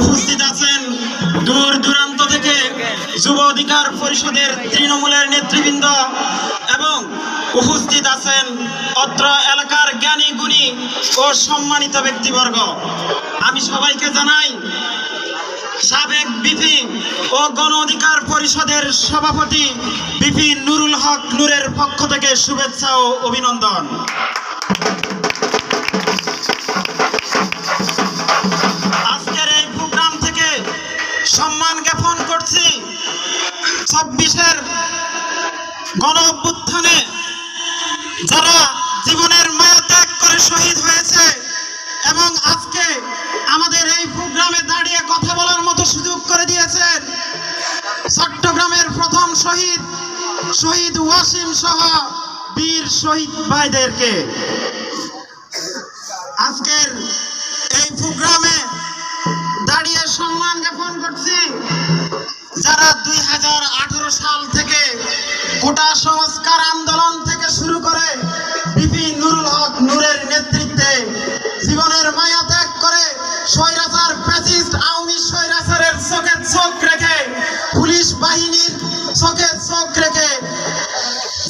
উপস্থিত আছেন দূর দূরান্ত থেকে যুব অধিকার পরিষদের তৃণমূলের নেতৃবৃন্দ এবং উপস্থিত আছেন অত্র এলাকার জ্ঞানী, গুণী ও সম্মানিত ব্যক্তিবর্গ। আমি সবাইকে জানাই, সাবেক বিপি ও গণ অধিকার পরিষদের সভাপতি বিপি নুরুল হক নুরের পক্ষ থেকে শুভেচ্ছা ও অভিনন্দন। গণ অভ্যুত্থানে যারা জীবনের মায়া ত্যাগ করে শহীদ হয়েছে এবং আজকে আমাদের এই প্রোগ্রামে দাঁড়িয়ে কথা বলার মতো সুযোগ করে দিয়েছেন চট্টগ্রামের প্রথম শহীদ শহীদ ওয়াসিম সহ বীর শহীদ ভাইদেরকে। আজকের এই প্রোগ্রামে দাঁড়িয়ে সম্মান জ্ঞাপন করছি যারা দুই হাজার আঠারো সাল থেকে কোটা সংস্কার আন্দোলন থেকে শুরু করে বিপি নুরুল হক নূরের নেতৃত্বে জীবনের মায়া ত্যাগ করে স্বৈরাচার, ফ্যাসিস্ট, আওয়ামী স্বৈরাচারের চোখে চোখ রেখে, পুলিশ বাহিনীর চোখে চোখ রেখে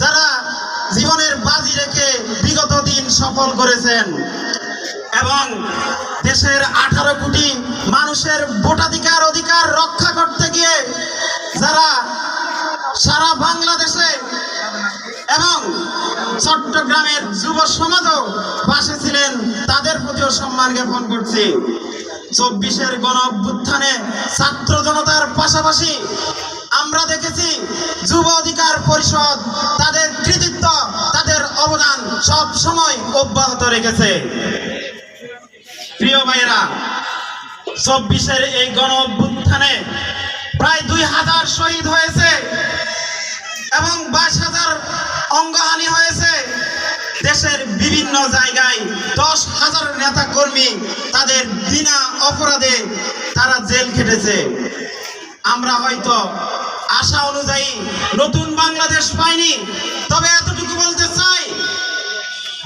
যারা জীবনের বাজি রেখে বিগত দিন সফল করেছেন এবং দেশের আঠারো কোটি মানুষের ভোটাধিকার, অধিকার রক্ষা করতে গিয়ে যারা সারা বাংলাদেশে এবং চট্টগ্রামের যুব সমাজও পাশে ছিলেন, তাদের প্রতিও সম্মান জ্ঞাপন করছি। চব্বিশের গণ অভ্যুত্থানে ছাত্র জনতার পাশাপাশি আমরা দেখেছি যুব অধিকার পরিষদ, তাদের কৃতিত্ব, তাদের অবদান সব সময় অব্যাহত রেখেছে। প্রিয় ভাইয়েরা, চব্বিশের এই গণ অভ্যুত্থানে প্রায় দুই হাজার শহীদ হয়েছে। এবং হাজার অঙ্গহানি হয়েছে। দেশের বিভিন্ন জায়গায় দশ হাজার নেতা কর্মী তাদের বিনা অপরাধে তারা জেল খেটেছে। আমরা হয়তো আশা অনুযায়ী নতুন বাংলাদেশ পাইনি, তবে এতটুকু বলতে চাই,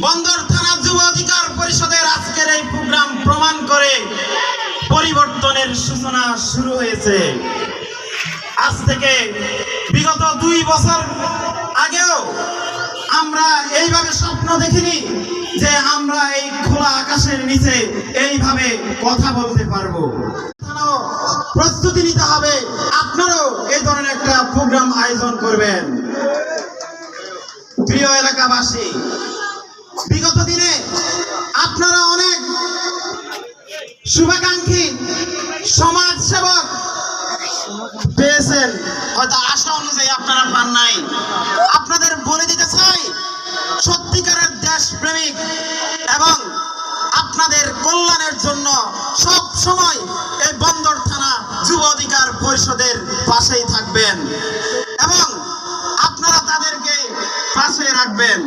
বন্দর থানা যুব অধিকার পরিষদের আজকের এই প্রোগ্রাম প্রমাণ করে পরিবর্তনের সূচনা শুরু হয়েছে। আজ থেকে বিগত দুই বছর আগেও আমরা এইভাবে স্বপ্ন দেখিনি যে আমরা এই খোলা আকাশের নিচে এইভাবে কথা বলতে পারব। প্রস্তুতি নিতে হবে। আপনারাও এই ধরনের একটা প্রোগ্রাম আয়োজন করবেন। প্রিয় এলাকাবাসী, বিগত দিনে আপনারা অনেক শুভাকাঙ্ক্ষী পেয়েছেন হয়তো আশা অনুযায়ী আপনারা পান নাই। আপনাদের বলে দিতে চাই, সত্যিকারের দেশপ্রেমিক এবং আপনাদের কল্যাণের জন্য সব সময় এই বন্দর থানা যুব অধিকার পরিষদের পাশেই থাকবেন এবং আপনারা তাদেরকে পাশে রাখবেন।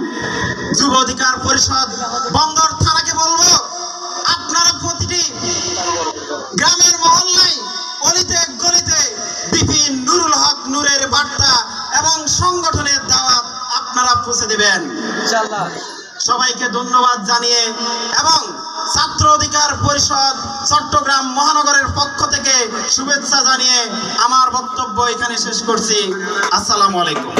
যুব অধিকার পরিষদ বন্দর নুরুল হক নূরের বার্তা এবং সংগঠনের দাওয়াত আপনারা পৌঁছে দেবেন। সবাইকে ধন্যবাদ জানিয়ে এবং ছাত্র অধিকার পরিষদ চট্টগ্রাম মহানগরের পক্ষ থেকে শুভেচ্ছা জানিয়ে আমার বক্তব্য এখানে শেষ করছি। আসসালামু আলাইকুম।